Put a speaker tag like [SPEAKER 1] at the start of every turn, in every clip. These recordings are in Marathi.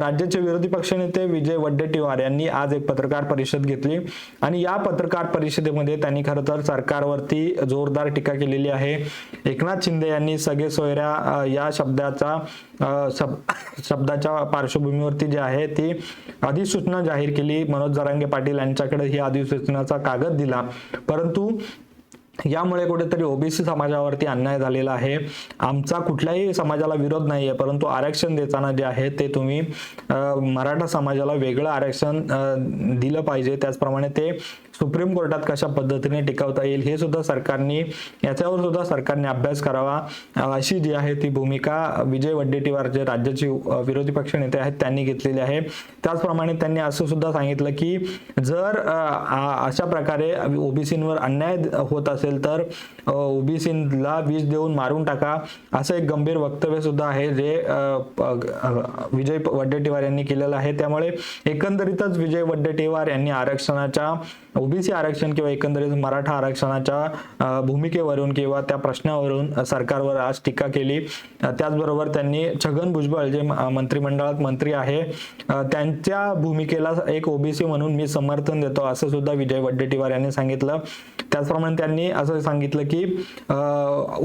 [SPEAKER 1] राज्याचे विरोधी पक्षनेते विजय वड्डेटीवार यांनी आज एक पत्रकार परिषद घेतली. आणि या पत्रकार परिषदेमध्ये त्यांनी खरं तर सरकारवरती जोरदार टीका केलेली आहे. एकनाथ शिंदे यांनी सगळे सोयऱ्या या शब्दाचा शब- शब्दाच्या पार्श्वभूमीवरती जे आहे ती अधिसूचना जाहीर केली. मनोज जरांगे पाटील यांच्याकडे ही अधिसूचनाचा कागद दिला. परंतु यामुळे कुठेतरी ओबीसी समाजावरती अन्याय झालेला आहे. आमचा कुठल्याही समाजाला विरोध नाही आहे परंतु आरक्षण देताना जे आहे ते तुम्ही मराठा समाजाला वेगळं आरक्षण दिलं पाहिजे. त्याचप्रमाणे ते सुप्रीम कोर्टात कशा पद्धतीने टिकवता येईल हे सुद्धा सरकारने याच्यावर सुद्धा सरकारने अभ्यास करावा. अशी जी आहे ती भूमिका विजय वड्डेटीवार जे राज्याचे विरोधी पक्ष नेते आहेत त्यांनी घेतलेली आहे. त्याचप्रमाणे त्यांनी असं सुद्धा सांगितलं की जर अशा प्रकारे ओबीसींवर अन्याय होत असेल तर ओबीसीला वीज देऊन मारून टाका असं एक गंभीर वक्तव्य सुद्धा आहे जे विजय वड्डेटीवार यांनी केलेलं आहे. त्यामुळे एकंदरीतच विजय वड्डेटीवार यांनी आरक्षणाच्या ओबीसी आरक्षण किंवा एकंदरीत मराठा आरक्षणाच्या भूमिकेवरून किंवा त्या प्रश्नावरून सरकारवर आज टीका केली. त्याचबरोबर त्यांनी छगन भुजबळ जे मंत्रिमंडळात मंत्री आहे त्यांच्या भूमिकेला एक ओबीसी म्हणून मी समर्थन देतो असं सुद्धा विजय वड्डेटीवार यांनी सांगितलं. त्याचप्रमाणे त्यांनी असं सांगितलं की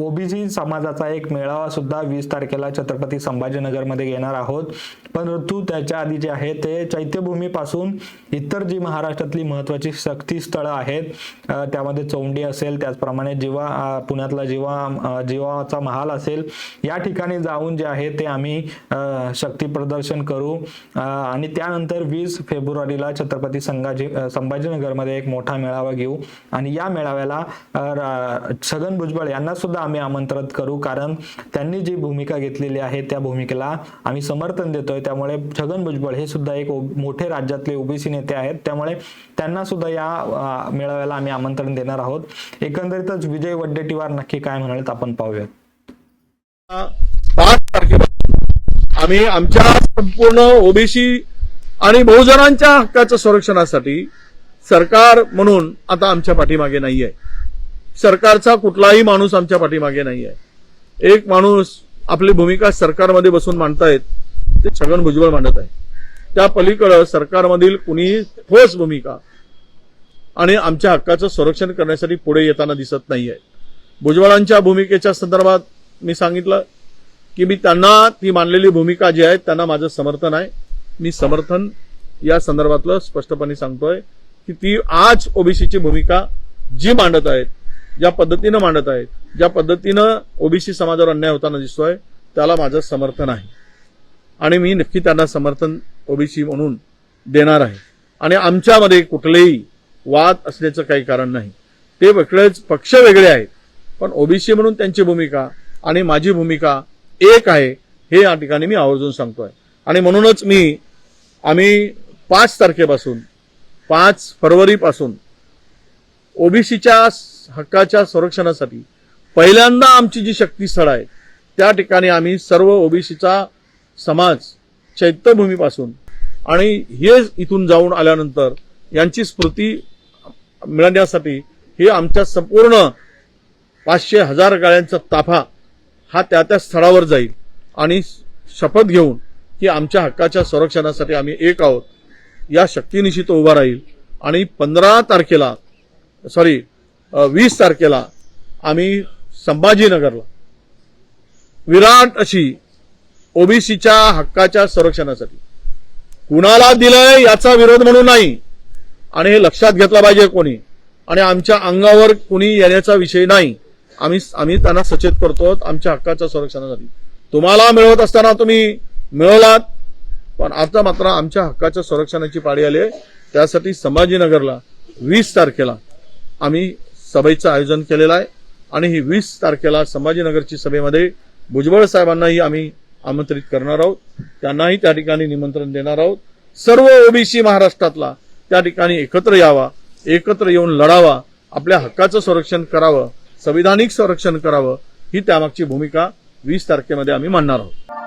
[SPEAKER 1] ओबीसी समाजाचा एक मेळावा सुद्धा वीस तारखेला छत्रपती संभाजीनगरमध्ये घेणार आहोत. परंतु त्याच्या आधी जे आहे ते चैत्यभूमीपासून इतर जी महाराष्ट्रातली महत्वाची शक्ती स्थळं आहेत त्यामध्ये चौंडी असेल त्याचप्रमाणे जिवा पुण्यातला जिवा जिवाचा महाल असेल या ठिकाणी जाऊन जे आहे ते आम्ही शक्ती प्रदर्शन करू. आणि त्यानंतर वीस फेब्रुवारीला छत्रपती संभाजी संभाजीनगरमध्ये एक मोठा मेळावा घेऊ. आणि या मेळाव्याला छगन भुजबळ यांना सुद्धा आम्ही आमंत्रित करू. कारण त्यांनी जी भूमिका घेतलेली आहे त्या भूमिकेला आम्ही समर्थन देतोय. त्यामुळे छगन भुजबळ हे सुद्धा एक मोठे राज्यातले ओबीसी नेते आहेत. त्यामुळे त्यांना सुद्धा या मेळाव्याला आम्ही आमंत्रण देणार आहोत. एकंदरीतच विजय वड्डेटीवार नक्की काय म्हणालेत आपण पाहूयात.
[SPEAKER 2] पाच तारखेपासून आम्ही आमच्या संपूर्ण ओबीसी आणि बहुजनांच्या हक्काच्या संरक्षणासाठी सरकार म्हणून आता आमच्या पाठीमागे नाही आहे सरकारचा कुठलाही माणूस आमच्या पाठीमागे नाही आहे एक माणूस आपली भूमिका सरकारमध्ये बसून मांडतायत ते छगन भुजबळ मांडत आहे. त्या पलीकडं सरकारमधील कुणी ठोस भूमिका आणि आमच्या हक्काचं संरक्षण करण्यासाठी पुढे येताना दिसत नाही आहे भुजबळांच्या भूमिकेच्या संदर्भात मी सांगितलं की मी त्यांना ती मानलेली भूमिका जी आहे त्यांना माझं समर्थन आहे. मी समर्थन या संदर्भातलं स्पष्टपणे सांगतोय. की ती आज ओबीसीची भूमिका जी मांडत आहेत ज्या पद्धतीनं मांडत आहेत ज्या पद्धतीनं ओबीसी समाजावर अन्याय होताना दिसतोय त्याला माझं समर्थन आहे. आणि मी नक्की त्यांना समर्थन ओबीसी म्हणून देणार आहे. आणि आमच्यामध्ये कुठलेही वाद असल्याचं काही कारण नाही. ते वेगळेच पक्ष वेगळे आहेत पण ओबीसी म्हणून त्यांची भूमिका आणि माझी भूमिका एक आहे हे या ठिकाणी मी आवर्जून सांगतोय. आणि म्हणूनच मी आम्ही पाच तारखेपासून पाच फरवरीपासून ओबीसीच्या हक्काच्या संरक्षणासाठी पहिल्यांदा आमची जी शक्तीस्थळ आहे त्या ठिकाणी आम्ही सर्व ओबीसीचा समाज चैत्यभूमीपासून आणि हे इथून जाऊन आल्यानंतर यांची स्मृती मिळण्यासाठी हे आमच्या संपूर्ण पाचशे हजार गाड्यांचा ताफा हा त्या त्या स्थळावर जाईल आणि शपथ घेऊन की आमच्या हक्काच्या संरक्षणासाठी आम्ही एक आहोत. या शक्तीनिशी तो उभा राहील. आणि पंधरा तारखेला सॉरी वीस तारखेला आम्ही संभाजीनगरला. विराट अशी ओबीसीच्या हक्काच्या संरक्षणासाठी. कुणाला दिलंय याचा विरोध म्हणून नाही. आणि हे लक्षात घेतलं पाहिजे कोणी. आणि आमच्या अंगावर कुणी येण्याचा विषय नाही. आम्ही आम्ही त्यांना सचेत करतो आमच्या हक्काच्या संरक्षणासाठी. तुम्हाला मिळवत असताना तुम्ही मिळवलात. पण आता मात्र आमच्या हक्काच्या संरक्षणाची पाळी आली आहे. त्यासाठी संभाजीनगरला वीस तारखेला आम्ही सभेचं आयोजन केलेलं आहे. आणि ही वीस तारखेला संभाजीनगरची सभेमध्ये भुजबळ साहेबांनाही आम्ही आमंत्रित करणार आहोत. त्यांनाही त्या ठिकाणी निमंत्रण देणार आहोत. सर्व ओबीसी महाराष्ट्रातला त्या ठिकाणी एकत्र यावा एकत्र येऊन लढावा आपल्या हक्काचं संरक्षण करावं संविधानिक संरक्षण करावं ही त्यामागची भूमिका वीस तारखेमध्ये आम्ही मांडणार आहोत.